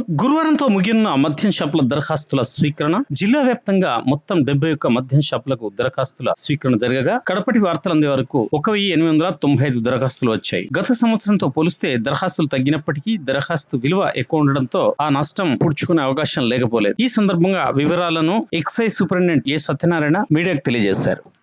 గురువారంతో ముగిన్న మద్యం షాపుల దరఖాస్తుల స్వీకరణ జిల్లా వ్యాప్తంగా మొత్తం డెబ్బై ఒక్క మద్యం షాపులకు దరఖాస్తుల స్వీకరణ జరగగా కడపటి వార్తలు అందే వరకు ఒక వెయ్యి ఎనిమిది వందల తొంభై ఐదు దరఖాస్తులు వచ్చాయి. గత సంవత్సరంతో పోలిస్తే దరఖాస్తులు తగ్గినప్పటికీ దరఖాస్తు విలువ ఎక్కువ ఉండడంతో ఆ నష్టం పుడుచుకునే అవకాశం లేకపోలేదు. ఈ సందర్భంగా వివరాలను ఎక్సైజ్ సూపరింటెండెంట్ ఏ సత్యనారాయణ మీడియాకు తెలియజేశారు.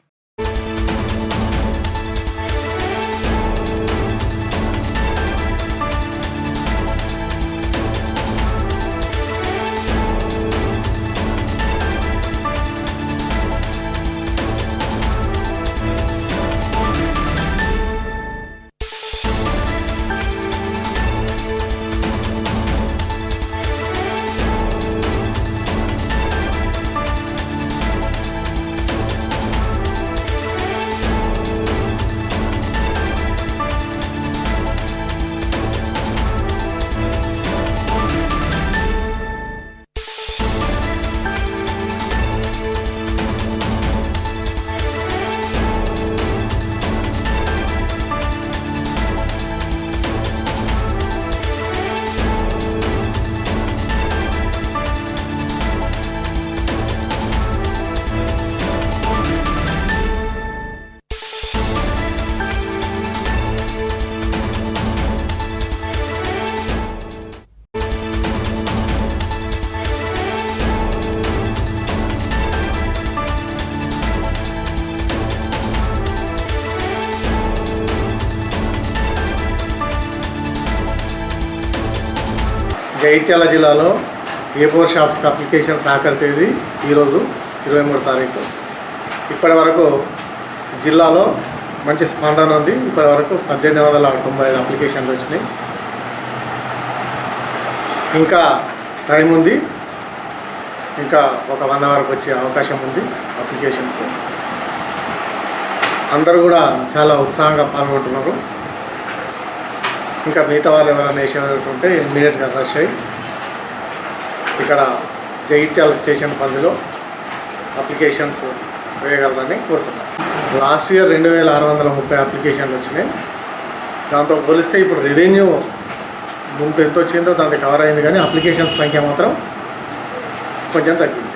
జైత్యాల జిల్లాలో ఏ ఫోర్ షాప్స్కి అప్లికేషన్స్ ఆఖరి తేదీ ఈరోజు ఇరవై మూడు తారీఖు. ఇప్పటి వరకు జిల్లాలో మంచి స్పందన ఉంది. ఇప్పటి వరకు పద్దెనిమిది వందల తొంభై ఐదు అప్లికేషన్లు వచ్చినాయి. ఇంకా టైం ఉంది. ఇంకా ఒక వంద వరకు వచ్చే అవకాశం ఉంది అప్లికేషన్స్. అందరూ కూడా చాలా ఉత్సాహంగా పాల్గొంటున్నారు. ఇంకా మిగతా వాళ్ళు ఎవరైనా వేసేటంటే ఇమ్మీడియట్గా రష్ అయ్యి ఇక్కడ జగిత్యాల స్టేషన్ పరిధిలో అప్లికేషన్స్ వేయగలరని కోరుతున్నాం. లాస్ట్ ఇయర్ రెండు వేల ఆరు వందల ముప్పై అప్లికేషన్లు వచ్చినాయి. దాంతో పోలిస్తే ఇప్పుడు రెవెన్యూ ముందు ఎంత వచ్చిందో దానికి కవర్ అయింది కానీ అప్లికేషన్స్ సంఖ్య మాత్రం కొంచెం తగ్గింది.